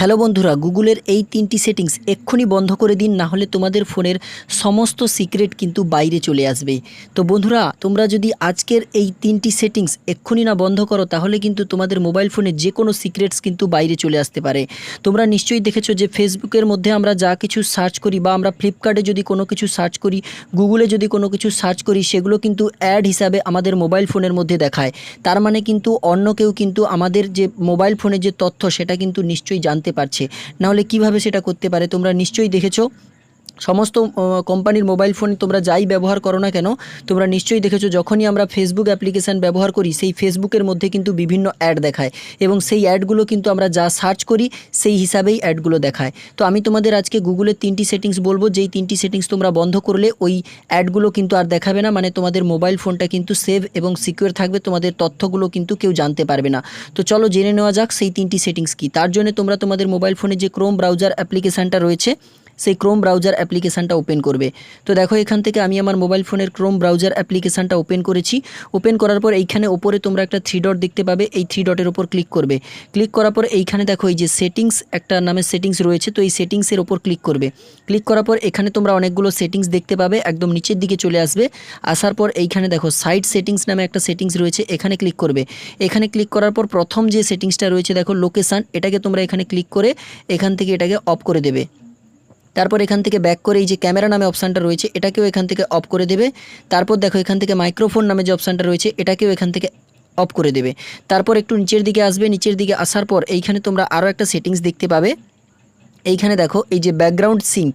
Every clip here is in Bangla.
হ্যালো বন্ধুরা, গুগলের এই তিনটি সেটিংস এক্ষুনি বন্ধ করে দিন, না হলে তোমাদের ফোনের সমস্ত সিক্রেট কিন্তু বাইরে চলে আসবে। তো বন্ধুরা, তোমরা যদি আজকের এই তিনটি সেটিংস এক্ষুনি না বন্ধ করো, তাহলে কিন্তু তোমাদের মোবাইল ফোনে যে কোনো সিক্রেটস কিন্তু বাইরে চলে আসতে পারে। তোমরা নিশ্চয়ই দেখেছ যে ফেসবুকের মধ্যে আমরা যা কিছু সার্চ করি বা আমরা ফ্লিপকার্টে যদি কোনো কিছু সার্চ করি, গুগলে যদি কোনো কিছু সার্চ করি, সেগুলো কিন্তু অ্যাড হিসাবে আমাদের মোবাইল ফোনের মধ্যে দেখায়। তার মানে কিন্তু অন্য কেউ কিন্তু আমাদের যে মোবাইল ফোনের যে তথ্য, সেটা কিন্তু নিশ্চয়ই জানতে পারছে। নাহলে কীভাবে সেটা করতে পারে তোমরা নিশ্চয়ই দেখেছ। সমস্ত কোম্পানির মোবাইল ফোন তোমরা যাই ব্যবহার করো না কেন, তোমরা নিশ্চয়ই দেখেছ যখনই আমরা ফেসবুক অ্যাপ্লিকেশান ব্যবহার করি, সেই ফেসবুকের মধ্যে কিন্তু বিভিন্ন অ্যাড দেখায় এবং সেই অ্যাডগুলো কিন্তু আমরা যা সার্চ করি, সেই হিসাবেই অ্যাডগুলো দেখায়। তো আমি তোমাদের আজকে গুগলের তিনটি সেটিংস বলব, যেই তিনটি সেটিংস তোমরা বন্ধ করলে ওই অ্যাডগুলো কিন্তু আর দেখাবে না মানে তোমাদের মোবাইল ফোনটা কিন্তু সেভ এবং সিকিউর থাকবে, তোমাদের তথ্যগুলো কিন্তু কেউ জানতে পারবে না। তো চলো জেনে নেওয়া যাক সেই তিনটি সেটিংস কি। তার জন্য তোমরা তোমাদের মোবাইল ফোনে যে ক্রোম ব্রাউজার অ্যাপ্লিকেশানটা রয়েছে সেই ক্রোম ব্রাউজার অ্যাপ্লিকেশানটা ওপেন করবে। তো দেখো এখান থেকে আমি আমার মোবাইল ফোনের ক্রোম ব্রাউজার অ্যাপ্লিকেশানটা ওপেন করেছি। ওপেন করার পর এইখানে ওপরে তোমরা একটা থ্রি ডট দেখতে পাবে। এই থ্রি ডটের ওপর ক্লিক করবে। ক্লিক করার পর এইখানে দেখো এই যে সেটিংস একটা নামে সেটিংস রয়েছে, তো এই সেটিংসের ওপর ক্লিক করবে। ক্লিক করার পর এখানে তোমরা অনেকগুলো সেটিংস দেখতে পাবে, একদম নিচের দিকে চলে আসবে। আসার পর এইখানে দেখো সাইড সেটিংস নামে একটা সেটিংস রয়েছে, এখানে ক্লিক করবে। এখানে ক্লিক করার পর প্রথম যে সেটিংসটা রয়েছে, দেখো লোকেশান এটাকে তোমরা এখানে ক্লিক করে এখান থেকে এটাকে অফ করে দেবে। তারপর এখান থেকে ব্যাক করে এই যে ক্যামেরা নামে অপশানটা রয়েছে, এটাকেও এখান থেকে অফ করে দেবে। তারপর দেখো এখান থেকে মাইক্রোফোন নামে যে অপশানটা রয়েছে, এটাকেও এখান থেকে অফ করে দেবে। তারপর একটু নিচের দিকে আসবে, নিচের দিকে আসার পর এইখানে তোমরা আরও একটা সেটিংস দেখতে পাবে। এইখানে দেখো এই যে ব্যাকগ্রাউন্ড সিঙ্ক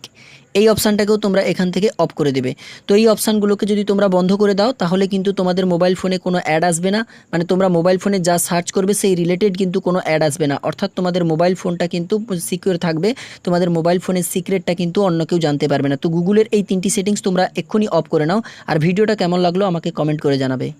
এই অপশানটাকেও তোমরা এখান থেকে অফ করে দেবে। তো এই অপশানগুলোকে যদি তোমরা বন্ধ করে দাও, তাহলে কিন্তু তোমাদের মোবাইল ফোনে কোনো অ্যাড আসবে না। মানে তোমরা মোবাইল ফোনে যা সার্চ করবে, সেই রিলেটেড কিন্তু কোনো অ্যাড আসবে না। অর্থাৎ তোমাদের মোবাইল ফোনটা কিন্তু সিকিউর থাকবে, তোমাদের মোবাইল ফোনের সিক্রেটটা কিন্তু অন্য কেউ জানতে পারবে না। তো গুগলের এই তিনটি সেটিংস তোমরা এক্ষুনি অফ করে নাও। আর ভিডিওটা কেমন লাগল আমাকে কমেন্ট করে জানাবে।